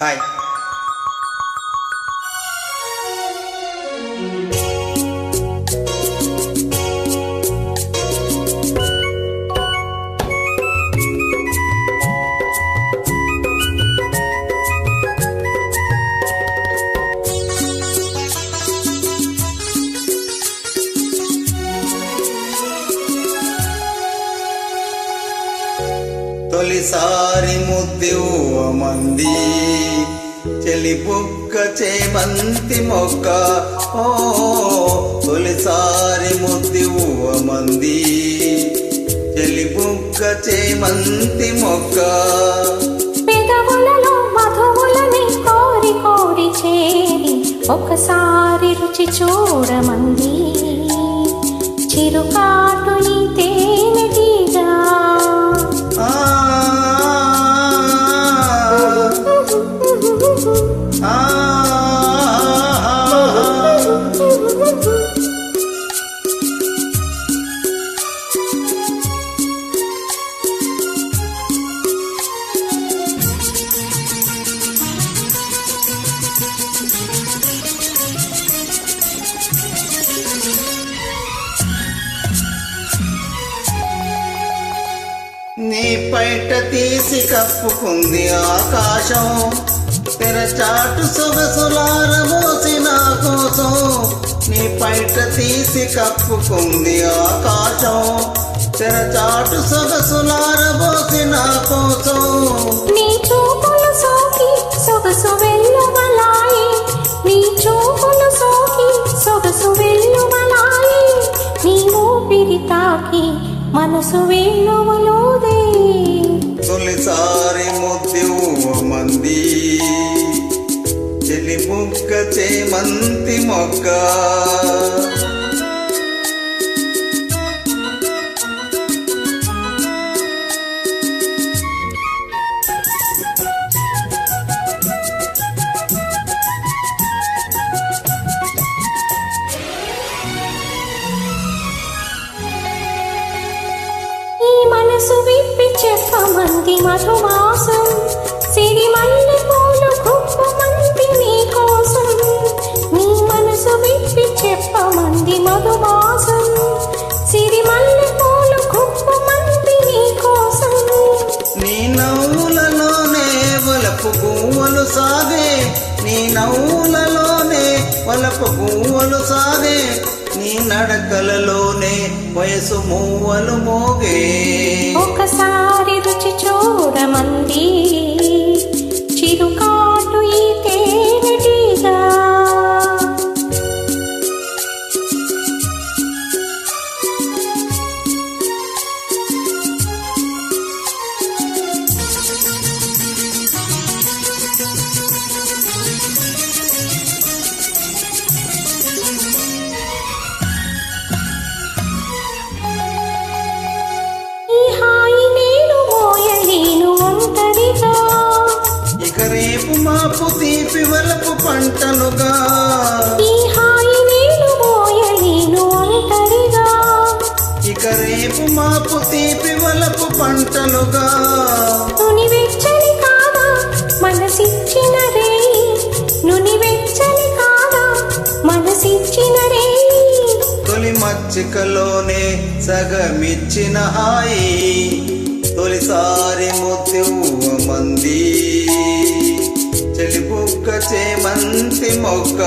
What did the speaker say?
Hi తొలిసారి ముద్దివ్వమంది చెలి బుక్క చేమంతి మొక్క. ఓ తొలిసారి ముద్దివ్వమంది చెలి బుక్క చేమంతి మొక్క. పెదవులలో మధువులని కోరి కోరి చేరి ఒకసారి రుచి చూడమంది. చిరుకాటుని తేనెటీగా పైట తీసి కప్పుకుంది ఆకాశం. తెరచాటు సొగసులార మోసి నా కోసం. నీ పైట తీసి కప్పుకుంది ఆకాశం. తెరచాటు సొగసులార మోసి నా కోసం. మనసు వేణువులోదే తొలిసారి ముద్దివ్వమంది చెలి ముక్క చేమంతి మొక్క మనసు విప్పి చెప్పమంది మధుమాసం. సిరి మల్లె పూలు కుప్పమంది నీ కోసం నీ మనసు విప్పి చెప్పమంది మధుమాసం. సిరి మల్లె పూలు కుప్పమంది నీ కోసం నీ నవ్వులలోనే వలపు పువ్వులు సాగే. నీ నవ్వులలోనే వలపు పువ్వులు సాగే. నీ నడకలలోనే వయసు మూవలు మోగే. ఒకసారి రుచి చూడమంది. పంటలుగా. ఇక రేపు మాపు తీపి వలపు పంటలుగా. నుని వెచ్చని కాదా మనసిచ్చిన రే. నుని వెచ్చని కాదా మనసిచ్చిన రే. తొలి మచ్చికలోనే సగమిచ్చిన హాయి. తొలిసారి ముద్దివ్వమంది చెలి బుక్క చేమంతి ಅಂತಿಮೊಕ್ಕ